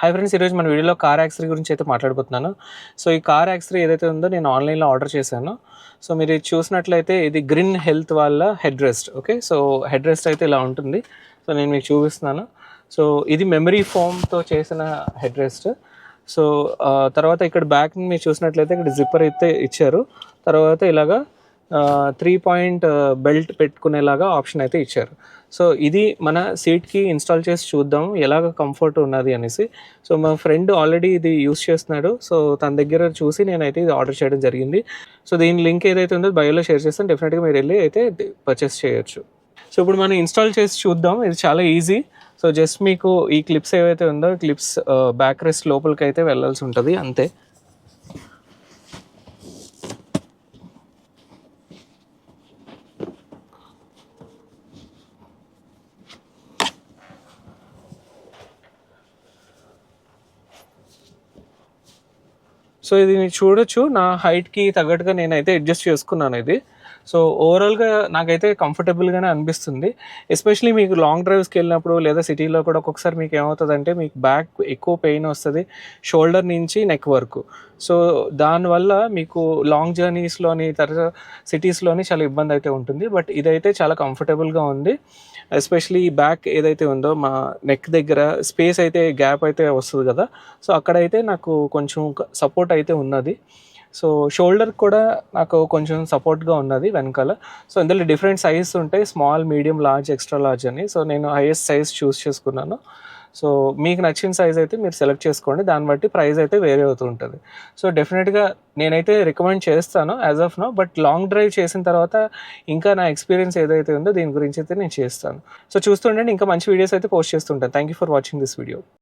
Hi friends ఈరోజు మన వీడియోలో కార్ యాక్సరీ గురించి అయితే మాట్లాడబోతున్నాను. సో ఈ కార్ యాక్సరీ ఏదైతే ఉందో నేను ఆన్లైన్లో ఆర్డర్ చేశాను. సో మీరు ఇది చూసినట్లయితే ఇది గ్రీన్ హెల్త్ వాళ్ళ head rest okay so head rest అయితే ఇలా ఉంటుంది. సో నేను మీకు చూపిస్తున్నాను. సో ఇది మెమరీ ఫోమ్తో చేసిన హెడ్ రెస్ట్ సో తర్వాత ఇక్కడ బ్యాక్ మీరు చూసినట్లయితే ఇక్కడ జిప్పర్ అయితే ఇచ్చారు. తర్వాత ఇలాగా త్రీ పాయింట్ బెల్ట్ పెట్టుకునేలాగా ఆప్షన్ అయితే ఇచ్చారు. సో ఇది మన సీట్కి ఇన్స్టాల్ చేసి చూద్దాం ఎలాగ కంఫర్ట్ ఉన్నది అనేసి. సో మా ఫ్రెండ్ ఆల్రెడీ ఇది యూస్ చేస్తున్నాడు. సో తన దగ్గర చూసి నేనైతే ఇది ఆర్డర్ చేయడం జరిగింది. సో దీని లింక్ ఏదైతే ఉందో బయోలో షేర్ చేస్తాను. డెఫినెట్గా మీరు వెళ్ళి అయితే పర్చేస్ చేయొచ్చు. సో ఇప్పుడు మనం ఇన్స్టాల్ చేసి చూద్దాం. ఇది చాలా ఈజీ సో జస్ట్ మీకు ఈ క్లిప్స్ ఏవైతే ఉందో క్లిప్స్ బ్యాక్ రెస్ట్ లోపలికి అయితే వెళ్ళాల్సి ఉంటుంది. అంతే. సో ఇది చూడొచ్చు. నా హైట్కి తగ్గట్టుగా నేనైతే అడ్జస్ట్ చేసుకున్నాను ఇది. సో ఓవరాల్గా నాకైతే కంఫర్టబుల్గానే అనిపిస్తుంది. ఎస్పెషలీ మీకు లాంగ్ డ్రైవ్స్కి వెళ్ళినప్పుడు లేదా సిటీలో కూడా ఒక్కొక్కసారి మీకు ఏమవుతుందంటే మీకు బ్యాక్ ఎక్కువ పెయిన్ వస్తుంది షోల్డర్ నుంచి నెక్ వరకు. సో దానివల్ల మీకు లాంగ్ జర్నీస్లోని తర్వాత సిటీస్లోని చాలా ఇబ్బంది అయితే ఉంటుంది. బట్ ఇదైతే చాలా కంఫర్టబుల్గా ఉంది. ఎస్పెషలీ బ్యాక్ ఏదైతే ఉందో మా నెక్ దగ్గర స్పేస్ అయితే గ్యాప్ అయితే వస్తుంది కదా. సో అక్కడైతే నాకు కొంచెం సపోర్ట్ అయితే ఉన్నది. సో షోల్డర్ కూడా నాకు కొంచెం సపోర్ట్గా ఉన్నది వెనకాల. సో ఇందులో డిఫరెంట్ సైజెస్ ఉంటాయి small medium large extra large అని. సో నేను హైయెస్ట్ సైజ్ చూస్ చేసుకున్నాను. సో మీకు నచ్చిన సైజ్ అయితే మీరు సెలెక్ట్ చేసుకోండి. దాన్ని బట్టి ప్రైస్ అయితే వేరే అవుతూ ఉంటుంది. సో డెఫినెట్గా నేనైతే రికమెండ్ చేస్తాను as of now but long drive చేసిన తర్వాత ఇంకా నా ఎక్స్పీరియన్స్ ఏదైతే ఉందో దీని గురించి అయితే నేను చేస్తాను. సో చూస్తుండండి ఇంకా మంచి వీడియోస్ అయితే పోస్ట్ చేస్తుంటాను thank you for watching this video.